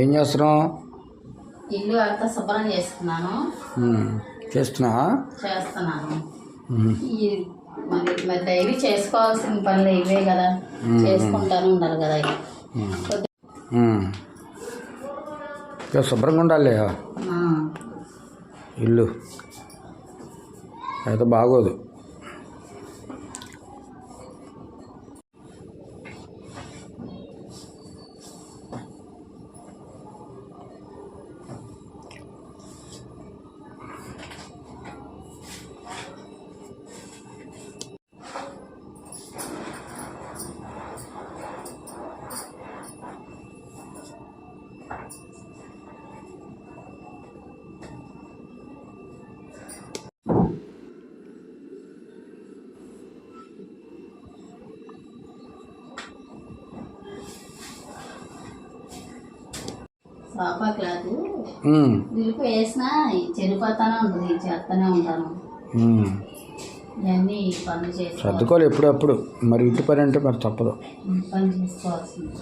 ఏం చేస్తున్నావు? ఇల్లు అంతా శుభ్రం చేస్తున్నాను. మరి మరి డైలీ చేసుకోవాల్సిన పనులు ఇవే కదా. చేసుకుంటాను ఉండాలి కదా శుభ్రంగా ఉండాలి ఇల్లు. అయితే బాగోదు. క్లాత్ నిలిపి వేసినా ఉంటుంది చేస్తూనే ఉంటాను. ఇవన్నీ పనులు చేసుకోవాలి. సర్దుకోవాలి ఎప్పుడప్పుడు. మరి ఇంటి పని అంటే మరి తప్పదు. పని చేసుకోవాల్సింది.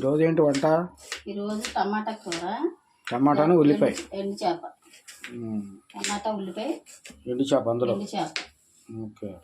ఈరోజు ఏంటి వంట? ఈరోజు టమాటా కూర. టమాటాను ఉల్లిపాయ. ఎండు చేప. టమాటా ఉల్లిపాయ ఎండు చేప అందులో. ఎండు చేప. ఓకే.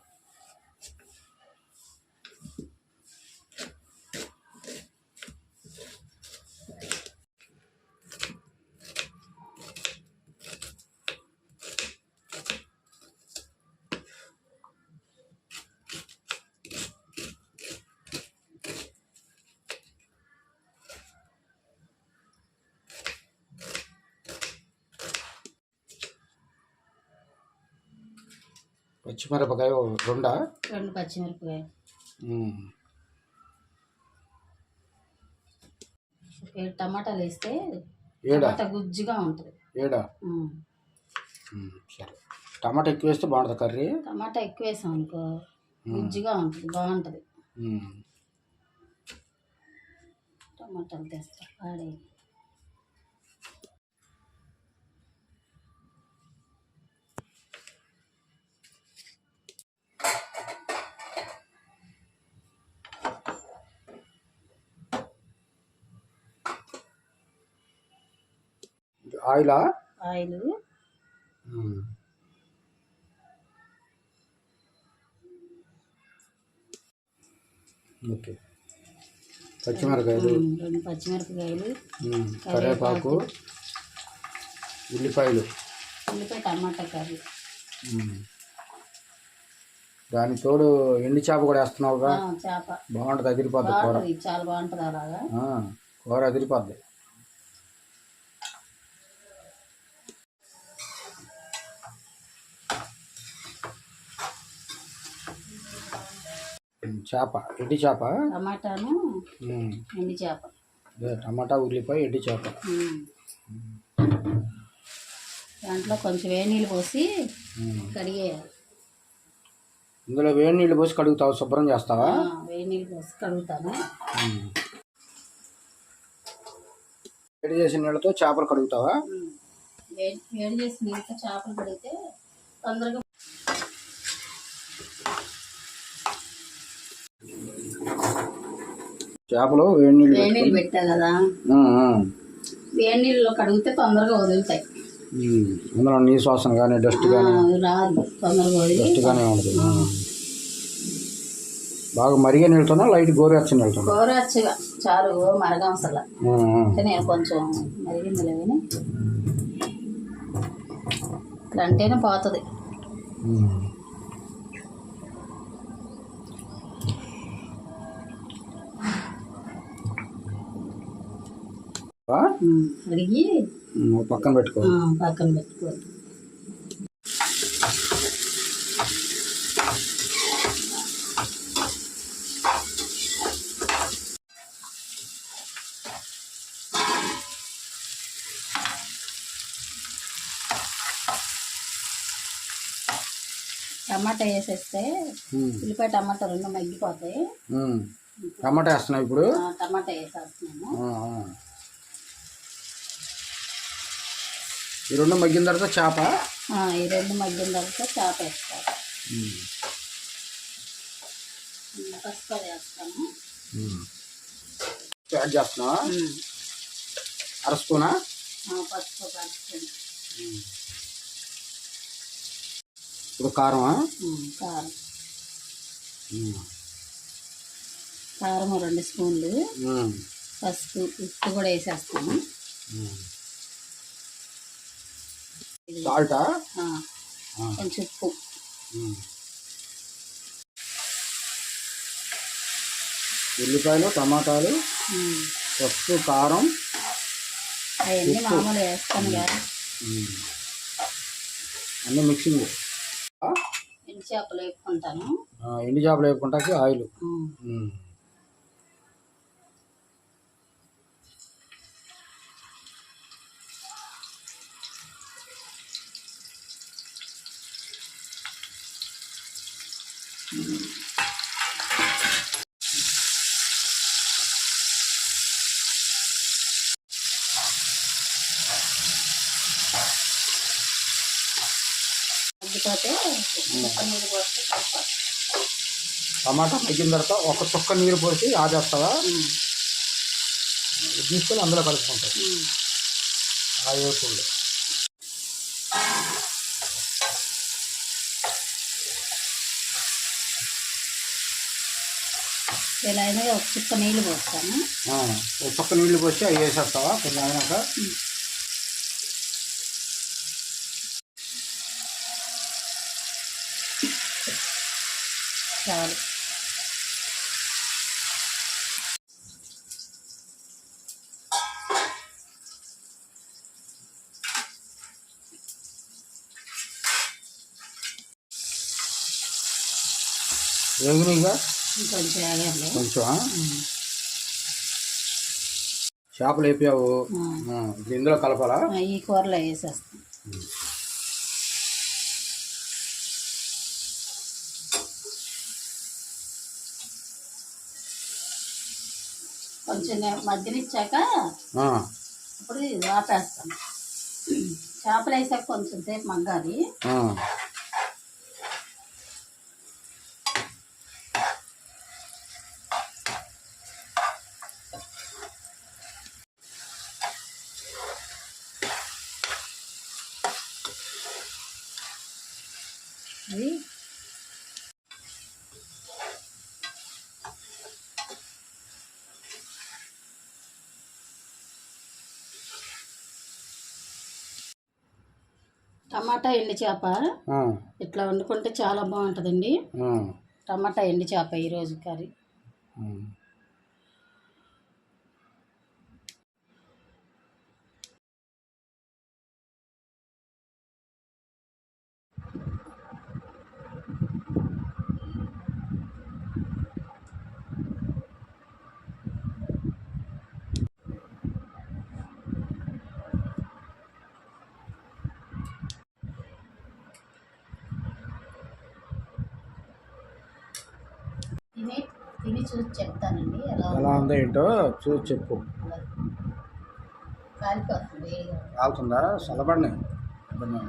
పచ్చిమిరపకాయ రెండా? రెండు పచ్చిమిరపకాయ. ఏడు టమాటాలు వేస్తే టమాటా గుజ్జుగా ఉంటుంది. ఏడా? సరే. టమాటా ఎక్కువ వేస్తే బాగుంటుంది కర్రీ? టమాటా ఎక్కువ వేసాం అనుకో గుజ్జుగా ఉంటుంది బాగుంటుంది. టమాటాలు తెస్తా వాడే ఆయిలా? ఆయిల్. ఓకే. పచ్చిమిరకాయలు ఉమ్, రెండు పచ్చిమిరపకాయలు. ఉమ్, కరివేపాకు. ఉల్లిపాయలు. ఉల్లిపాయ టమాటా కర్రీ. దానికి తోడు ఎండి చేప కూడా వేస్తున్నావుగా. చేప. బాగుంటుంది అదిరిపోద్ది కూర. చాలా బాగుంటుంది అలాగా. కూర అదిరిపోద్ది ఉమ్, చేప ఎండి చేప? టమాటాను ఎండు చేప. టమాటా ఉల్లిపాయ ఎండి చేప. దాంట్లో కొంచెం వేడి నీళ్ళు పోసి. కడిగేయాలి. ఇందులో వేడి నీళ్ళు పోసి కడుగుతావు? శుభ్రం చేస్తావా? వేడి నీళ్ళు పోసి కడుగుతాను. వేడి చేసిన నీళ్ళతో చేపలు కడుగుతావా. వేడి వేడి చేసి నీళ్ళతో చేపలు కడిగితే తొందరగా చేపలు వేడి నీళ్ళు వేడి నీళ్ళు పెట్టా కదా. వేడి నీళ్ళలో కడిగితే తొందరగా వదులుతాయి. అందులో నీ శ్వాసన కానీ డస్ట్ కానీ రాదు తొందరగా డస్ట్ కానీ ఉండదు బాగా మరిగే నీళ్ళతోనా లైట్ గోరువెచ్చని గోరచ్చగా చాలు మరగం అసలు. ఉమ్, ఉమ్. అంటే నేను కొంచెం మరిగిందిలే కానీ ఇట్లా అంటేనే పోతుంది. అడిగి పక్కన పెట్టుకో. పక్కన పెట్టుకోవాలి టమాటా వేసేస్తే ఉల్లిపాయ టమాటా రెండు మగ్గిపోతాయి. టమాటా వేస్తున్నావు ఇప్పుడు? టమాటా వేసేస్తున్నాను ఆ, ఆ. ఈ రెండు మగ్గిన తర్వాత చేప? ఈ రెండు మగ్గిన తర్వాత చేప వేస్తాను పసుపు ఉమ్. యాడ్ చేస్తున్నావా. అర స్పూనా? పసుపు ఇప్పుడు కారమా? కారం. కారం రెండు స్పూన్లు. పసుపు ఉప్పు కూడా. ఇది, సాల్టా? కొంచెం ఉప్పు. ఉల్లిపాయలు టమాటాలు. పసుపు కారం అవన్నీ మామూలు వేస్తాను కదా. అన్నీ మిక్సింగ్? ఎండు చేపలు వేపుకుంటాను. ఎండు చేపలు వేపుకుంటాకి ఆయిల్. నీళ్ళు పోస్తే సరిపోతుంది టమాటా మగ్గిన తర్వాత ఒక చుక్క నీరు పోసి ఆపేస్తావా ఉమ్. తీసుకొని అందులో కలుపుకుంటావు. ఉమ్. ఆ వేపుళ్ళు ఇలా అయినా ఒక చుక్క నీళ్ళు పోస్తాను. ఒక చుక్క నీళ్ళు పోసి అవి వేసేస్తావా? కొంచెం అయినాక? చాలు వేగినగా కొంచెం? చేపలు వేపావు ఇందులో కలపాలా? ఈ కూరలో వేసేస్తాను. కొంచెం ఆ, ఇప్పుడు ఆపేస్తాను. చేపలు వేసాక కొంచెం సేపు మగ్గాలి ఆ. ఇది టమాటా ఎండు చేప. ఇట్లా వండుకుంటే చాలా బాగుంటుందండి. టమాటా ఎండు చేప ఈరోజు కర్రీ ఆ. తిని చూసి చెప్తానండి. ఎలా ఎలా ఉందో. ఏంటో చూసి చెప్పు. కాలిపోతుంది. కాలుతుందా? చల్లబడినాయి. ఇబ్బంది.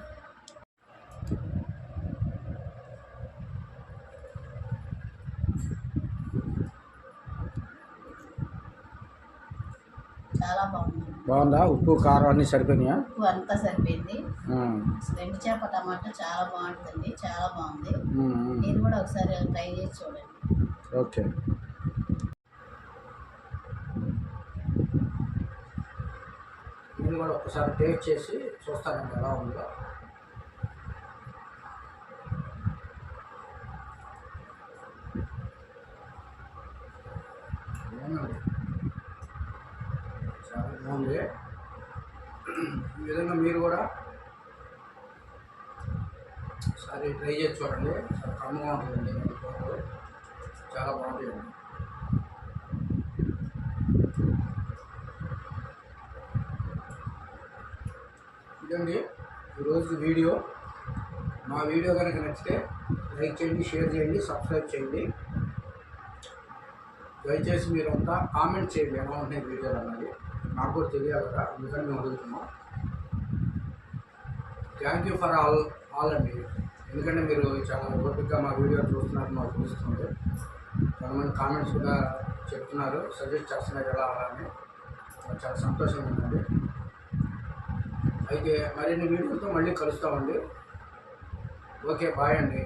చాలా బాగుంది. బాగుందా? ఉప్పు కారం అన్నీ సరిపోయినాయా? ఉప్పు అంతా సరిపోయింది. ఆ, ఎండు చేప టమాటా చాలా బాగుంటుంది. చాలా బాగుంది. ఉమ్, ఉమ్. మీరు కూడా ఒకసారి ట్రై చేసి చూడండి. ఓకే. నేను కూడా ఒకసారి టేస్ట్ చేసి చూస్తానండి ఎలా ఉందో. చాలా బాగుంది. ఈ విధంగా మీరు కూడా ఒకసారి ట్రై చేసి చూడండి. చాలా కమ్మగా ఉంటుందండి. చాలా బాగుంటాయండి ఇదండి ఈరోజు వీడియో. మా వీడియో కనుక నచ్చితే లైక్ చేయండి షేర్ చేయండి సబ్స్క్రైబ్ చేయండి. దయచేసి మీరంతా కామెంట్ చేయండి ఎలా ఉంటాయి వీడియోలు అన్నది. నాకు కూడా తెలియాలి కదా అందుకని మేము అడుగుతున్నాం. Thank you for all all అండి. ఎందుకంటే మీరు చాలా ఓపికగా మా వీడియో చూస్తున్నారు మాకు తెలుస్తుంది. కొంతమంది కామెంట్స్ కూడా చెప్తున్నారు. సజెస్ట్ చేస్తున్నారు ఎలా అలా అని చాలా సంతోషంగా ఉందండి. అయితే మరిన్ని వీడియోలతో మళ్ళీ కలుస్తామండి. ఓకే బాయ్ అండి.